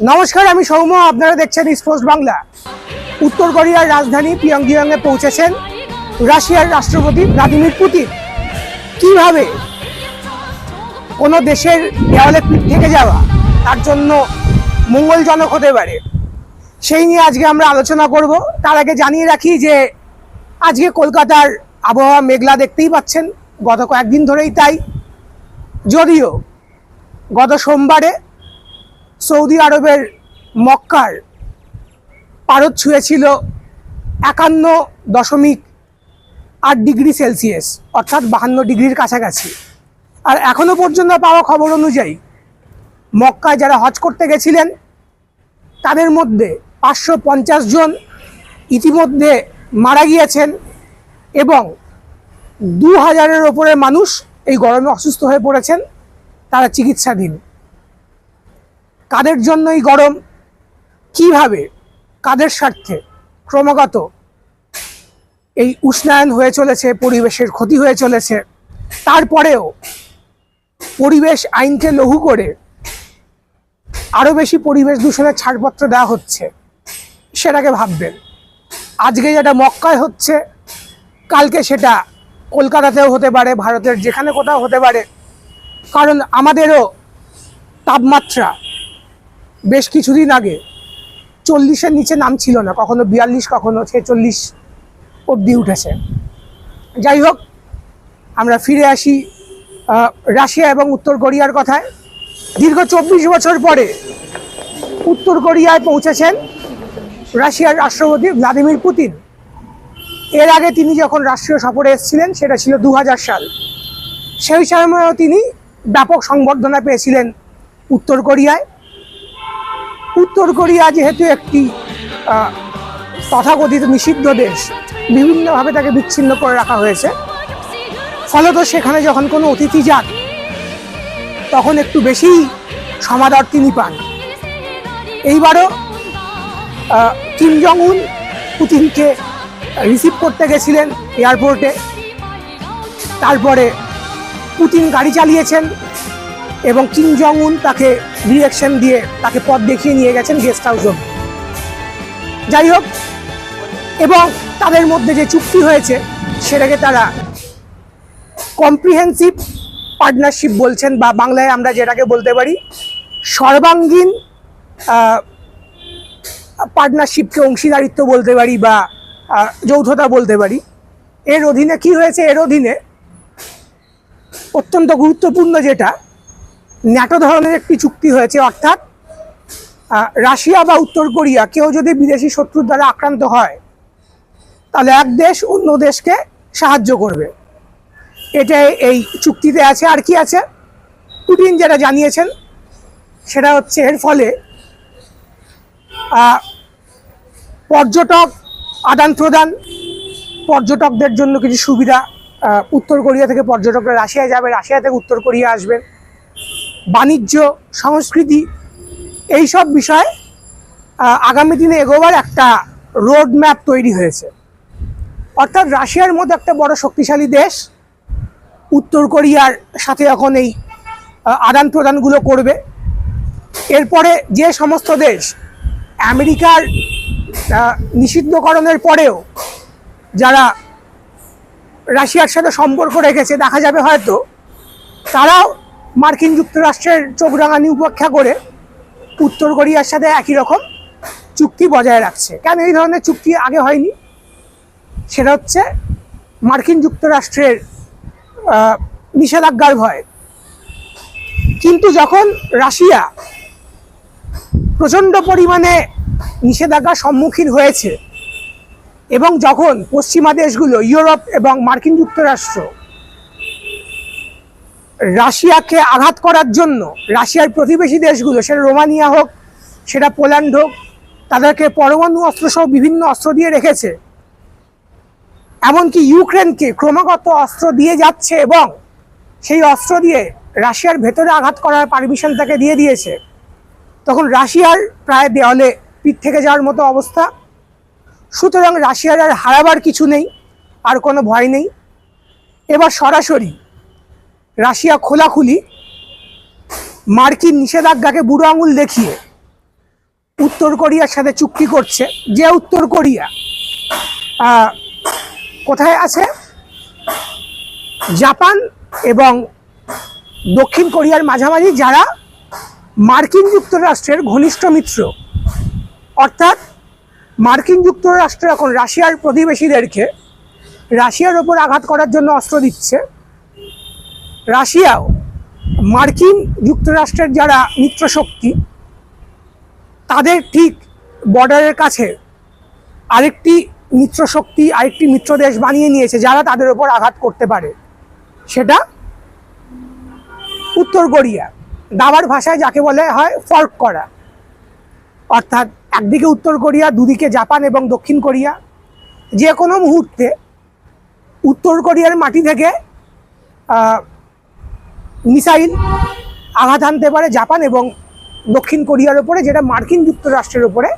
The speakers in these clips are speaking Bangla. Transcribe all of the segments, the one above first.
নমস্কার, আমি সৌম্য, আপনারা দেখছেন স্পোর্টস বাংলা উত্তর কোরিয়ার রাজধানী পিয়ংইয়ংয়ে পৌঁছেছেন রাশিয়ার রাষ্ট্রপতি ভ্লাদিমির পুতিন কীভাবে কোনো দেশের দেওয়ালে পিঠ থেকে যাওয়া তার জন্য মঙ্গলজনক হতে পারে, সেই নিয়ে আজকে আমরা আলোচনা করব। তার আগে জানিয়ে রাখি যে আজকে কলকাতার আবহাওয়া মেঘলা দেখতেই পাচ্ছেন, গত কয়েকদিন ধরেই তাই। যদিও গত সোমবারে সৌদি আরবের মক্কার পারদ ছুঁয়েছিল একান্ন দশমিক আট ডিগ্রি সেলসিয়াস, অর্থাৎ বাহান্ন ডিগ্রির কাছাকাছি। আর এখনও পর্যন্ত পাওয়া খবর অনুযায়ী মক্কায় যারা হজ করতে গেছিলেন, তাদের মধ্যে পাঁচশো পঞ্চাশ জন ইতিমধ্যে মারা গিয়েছেন এবং দু হাজারের ওপরে মানুষ এই গরমে অসুস্থ হয়ে পড়েছেন, তারা চিকিৎসাধীন। কাদের জন্যই গরম? কীভাবে? কাদের স্বার্থে? ক্রমাগত এই উষ্ণায়ন হয়ে চলেছে, পরিবেশের ক্ষতি হয়ে চলেছে। তারপরেও পরিবেশ আইনকে লঘু করে আরও বেশি পরিবেশ দূষণের ছাড়পত্র দেওয়া হচ্ছে, সেটাকে ভাববেন। আজকে যেটা মক্কায় হচ্ছে, কালকে সেটা কলকাতাতেও হতে পারে, ভারতের যেখানে কোথাও হতে পারে। কারণ আমাদেরও তাপমাত্রা বেশ কিছুদিন আগে চল্লিশের নিচে নাম ছিল না, কখনো বিয়াল্লিশ, কখনো ছেচল্লিশ অবধি উঠেছে। যাই হোক, আমরা ফিরে আসি রাশিয়া এবং উত্তর কোরিয়ার কথায়। দীর্ঘ চব্বিশ বছর পরে উত্তর কোরিয়ায় পৌঁছেছেন রাশিয়ার রাষ্ট্রপতি ভ্লাদিমির পুতিন। এর আগে তিনি যখন রাষ্ট্রীয় সফরে এসেছিলেন, সেটা ছিল দু হাজার সাল। সেই সময়ও তিনি ব্যাপক সংবর্ধনা পেয়েছিলেন উত্তর কোরিয়ায়। উত্তর কোরিয়া যেহেতু একটি তথাকথিত নিষিদ্ধ দেশ, বিভিন্নভাবে তাকে বিচ্ছিন্ন করে রাখা হয়েছে। ফলত সেখানে যখন কোনো অতিথি যান, তখন একটু বেশি সমাদর তিনি পান। এইবারও কিম জং উন পুতিনকে রিসিভ করতে গেছিলেন এয়ারপোর্টে। তারপরে পুতিন গাড়ি চালিয়েছেন। এবং কিম জং উন তাকে ডিরেকশন দিয়ে তাকে পথ দেখিয়ে নিয়ে গেছেন গেস্ট হাউস অব্দি যাই হোক এবং তাদের মধ্যে যে চুক্তি হয়েছে, সেটাকে তারা কম্প্রিহেন্সিভ পার্টনারশিপ বলছেন বা বাংলায় আমরা যেটাকে বলতে পারি, সর্বাঙ্গীন পার্টনারশিপকে অংশীদারিত্ব বলতে পারি বা যৌথতা বলতে পারি। এর অধীনে কি হয়েছে? এর অধীনে অত্যন্ত গুরুত্বপূর্ণ যেটা ন্যাটো ধরনের একটি চুক্তি হয়েছে, অর্থাৎ রাশিয়া বা উত্তর কোরিয়া কেউ যদি বিদেশি শত্রুর দ্বারা আক্রান্ত হয়, তাহলে এক দেশ অন্য দেশকে সাহায্য করবে। এটা এই চুক্তিতে আছে। আর কি আছে? পুতিন যেটা জানিয়েছেন, সেটা হচ্ছে এর ফলে পর্যটক আদান প্রদান, পর্যটকদের জন্য কিছু সুবিধা উত্তর কোরিয়া থেকে পর্যটকরা রাশিয়ায় যাবে, রাশিয়া থেকে উত্তর কোরিয়া আসবেন। বাণিজ্য, সংস্কৃতি এই সব বিষয়ে আগামী দিনে এগোবার একটা রোড ম্যাপ তৈরি হয়েছে। অর্থাৎ রাশিয়ার মতো একটা বড় শক্তিশালী দেশ, উত্তর কোরিয়ার সাথে এখন এই আদান প্রদানগুলো করবে। এরপরে যে সমস্ত দেশ আমেরিকার নিষিদ্ধকরণের পরেও যারা রাশিয়ার সাথে সম্পর্ক রেখেছে, দেখা যাবে হয়তো, তারাও মার্কিন যুক্তরাষ্ট্রের চোখ রাঙানি উপেক্ষা করে উত্তর কোরিয়ার সাথে একই রকম চুক্তি বজায় রাখছে। কেন এই ধরনের চুক্তি আগে হয়নি? সেটা হচ্ছে মার্কিন যুক্তরাষ্ট্রের নিষেধাজ্ঞার ভয়। কিন্তু যখন রাশিয়া প্রচণ্ড পরিমাণে নিষেধাজ্ঞার সম্মুখীন হয়েছে এবং যখন পশ্চিমা দেশগুলো, ইউরোপ এবং মার্কিন যুক্তরাষ্ট্র রাশিয়াকে আঘাত করার জন্য রাশিয়ার প্রতিবেশী দেশগুলো, সেটা রোমানিয়া হোক, সেটা পোল্যান্ড হোক, তাদেরকে পরমাণু অস্ত্রসহ বিভিন্ন অস্ত্র দিয়ে রেখেছে। এমনকি ইউক্রেনকে ক্রমাগত অস্ত্র দিয়ে যাচ্ছে এবং সেই অস্ত্র দিয়ে রাশিয়ার ভেতরে আঘাত করার পারমিশন তাকে দিয়ে দিয়েছে। তখন রাশিয়ার প্রায় দেওয়ালে পিঠ থেকে যাওয়ার মতো অবস্থা। সুতরাং রাশিয়ার আর হারাবার কিছু নেই, আর কোনো ভয় নেই। এবার সরাসরি রাশিয়া খোলাখুলি মার্কিন নিষেধাজ্ঞাকে বুড়ো আঙুল দেখিয়ে উত্তর কোরিয়ার সাথে চুক্তি করছে। যে উত্তর কোরিয়া কোথায় আছে? জাপান এবং দক্ষিণ কোরিয়ার মাঝামাঝি যারা মার্কিন যুক্তরাষ্ট্রের ঘনিষ্ঠ মিত্র। অর্থাৎ মার্কিন যুক্তরাষ্ট্র এখন রাশিয়ার প্রতিবেশীদেরকে রাশিয়ার ওপর আঘাত করার জন্য অস্ত্র দিচ্ছে। রাশিয়াও মার্কিন যুক্তরাষ্ট্রের যারা মিত্রশক্তি, তাদের ঠিক বর্ডারের কাছে আরেকটি মিত্রশক্তি, আরেকটি মিত্র দেশ বানিয়ে নিয়েছে যারা তাদের ওপর আঘাত করতে পারে। সেটা উত্তর কোরিয়া। দাবার ভাষায় যাকে বলে হয় ফর্ক করা। অর্থাৎ একদিকে উত্তর কোরিয়া, দুদিকে জাপান এবং দক্ষিণ কোরিয়া। যে কোনো মুহূর্তে উত্তর কোরিয়ার মাটি থেকে মিসাইল আঘাত আনতে পারে জাপান এবং দক্ষিণ কোরিয়ার ওপরে, যেটা মার্কিন যুক্তরাষ্ট্রের ওপরে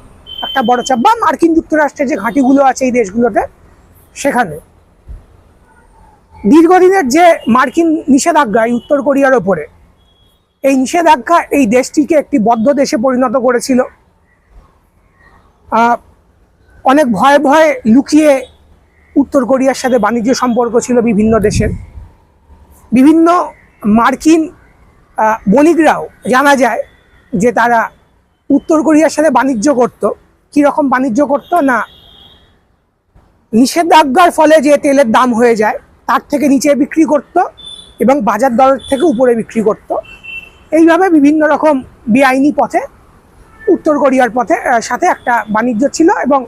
একটা বড় চাপ, বা মার্কিন যুক্তরাষ্ট্রের যে ঘাঁটিগুলো আছে এই দেশগুলোতে, সেখানে। দীর্ঘদিনের যে মার্কিন নিষেধাজ্ঞা এই উত্তর কোরিয়ার ওপরে, এই নিষেধাজ্ঞা এই দেশটিকে একটি বদ্ধ দেশে পরিণত করেছিল। অনেক ভয়ে ভয়ে লুকিয়ে উত্তর কোরিয়ার সাথে বাণিজ্য সম্পর্ক ছিল বিভিন্ন দেশের। বিভিন্ন মার্কিন বণিকরাও জানা যায় যে তারা উত্তর কোরিয়ার সাথে বাণিজ্য করত। কীরকম বাণিজ্য করত না? নিষেধাজ্ঞার ফলে যে তেলের দাম হয়ে যায়, তার থেকে নিচে বিক্রি করত এবং বাজার দরের থেকে উপরে বিক্রি করত। এইভাবে বিভিন্ন রকম বেআইনি পথে, উত্তর কোরিয়ার পথে সাথে একটা বাণিজ্য ছিল এবং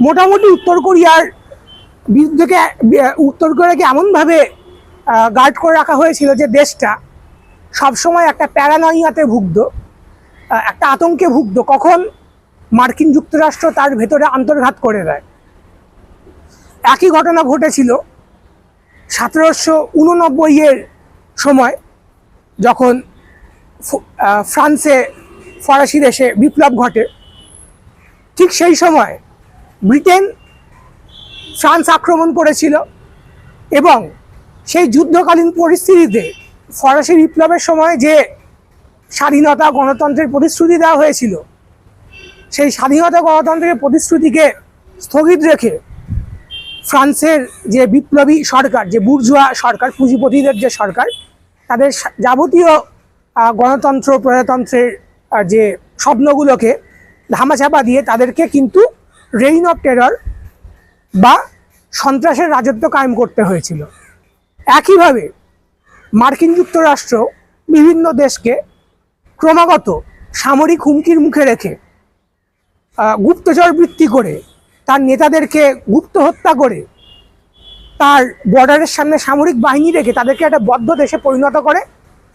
মোটামুটি উত্তর কোরিয়ার বিরুদ্ধে উত্তর কোরিয়াকে এমনভাবে গার্ড করে রাখা হয়েছিল যে দেশটা সবসময় একটা প্যারানয়িয়াতে ভুগত একটা আতঙ্কে ভুগত, কখন মার্কিন যুক্তরাষ্ট্র তার ভেতরে আন্তর্ঘাত করে দেয়। একই ঘটনা ঘটেছিল সতেরোশো উননব্বইয়ের সময় যখন ফ্রান্সে ফরাসি দেশে বিপ্লব ঘটে। ঠিক সেই সময় ব্রিটেন ফ্রান্স আক্রমণ করেছিল এবং সেই যুদ্ধকালীন পরিস্থিতিতে ফরাসি বিপ্লবের সময় যে স্বাধীনতা গণতন্ত্রের প্রতিশ্রুতি দেওয়া হয়েছিল, সেই স্বাধীনতা গণতন্ত্রের প্রতিশ্রুতিকে স্থগিত রেখে ফ্রান্সের যে বিপ্লবী সরকার, যে বুর্জুয়া সরকার, পুঁজিপতিদের যে সরকার, তাদের যাবতীয় গণতন্ত্র, প্রজাতন্ত্রের যে স্বপ্নগুলোকে ধামাচাপা দিয়ে তাদেরকে কিন্তু রেইন অফ টেরর বা সন্ত্রাসের রাজত্ব কায়েম করতে হয়েছিল। একইভাবে মার্কিন যুক্তরাষ্ট্র বিভিন্ন দেশকে ক্রমাগত সামরিক হুমকির মুখে রেখে গুপ্তচর বৃত্তি করে, তার নেতাদেরকে গুপ্ত হত্যা করে, তার বর্ডারের সামনে সামরিক বাহিনী রেখে তাদেরকে একটা বদ্ধ দেশে পরিণত করে,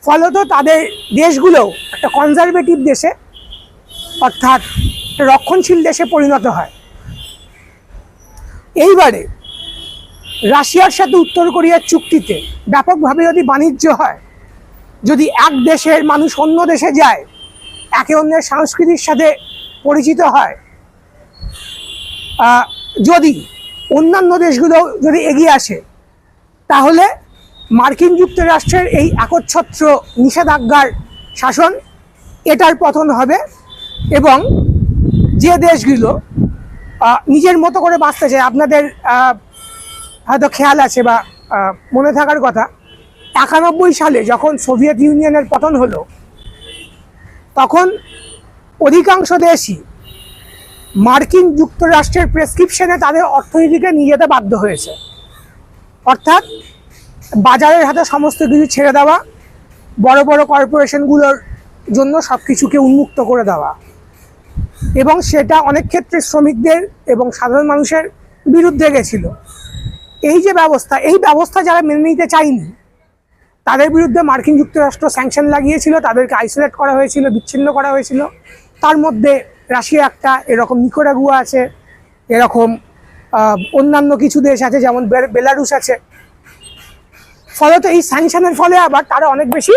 ফলত তাদের দেশগুলো একটা কনজারভেটিভ দেশে, অর্থাৎ রক্ষণশীল দেশে পরিণত হয়। এইবারে রাশিয়ার সাথে উত্তর কোরিয়ার চুক্তিতে ব্যাপকভাবে যদি বাণিজ্য হয়, যদি এক দেশের মানুষ অন্য দেশে যায়, একে অন্যের সংস্কৃতির সাথে পরিচিত হয় যদি অন্যান্য দেশগুলো যদি এগিয়ে আসে, তাহলে মার্কিন যুক্তরাষ্ট্রের এই একচ্ছত্র নিষেধাজ্ঞার শাসন এটার পতন হবে এবং যে দেশগুলো নিজের মতো করে বাঁচতে চায়, আপনাদের হয়তো খেয়াল আছে বা মনে থাকার কথা। একানব্বই সালে যখন সোভিয়েত ইউনিয়নের পতন হলো, তখন অধিকাংশ দেশই মার্কিন যুক্তরাষ্ট্রের প্রেসক্রিপশনে তাদের অর্থনীতিকে নিয়ে যেতে বাধ্য হয়েছে। অর্থাৎ বাজারের হাতে সমস্ত কিছু ছেড়ে দেওয়া, বড় বড় কর্পোরেশনগুলোর জন্য সব কিছুকে উন্মুক্ত করে দেওয়া এবং সেটা অনেক ক্ষেত্রে শ্রমিকদের এবং সাধারণ মানুষের বিরুদ্ধে গেছিল। এই যে ব্যবস্থা, এই ব্যবস্থা যারা মেনে নিতে চায়নি, তাদের বিরুদ্ধে মার্কিন যুক্তরাষ্ট্র স্যাংশন লাগিয়েছিল, তাদেরকে আইসোলেট করা হয়েছিল, বিচ্ছিন্ন করা হয়েছিল। তার মধ্যে রাশিয়া একটা এরকম নিকোরাগুয়া আছে, এরকম অন্যান্য কিছু দেশ আছে, যেমন বেলারুস আছে। ফলত এই স্যাংশনের ফলে আবার তারা অনেক বেশি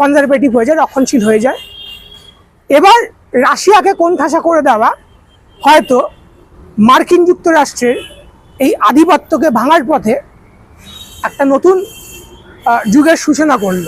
কনজারভেটিভ হয়ে যায়, রক্ষণশীল হয়ে যায়। এবার রাশিয়াকে কোন ঠাসা করে দেওয়া হয়তো মার্কিন যুক্তরাষ্ট্রের এই আধিপত্যকে ভাঙার পথে একটা নতুন যুগের সূচনা করল।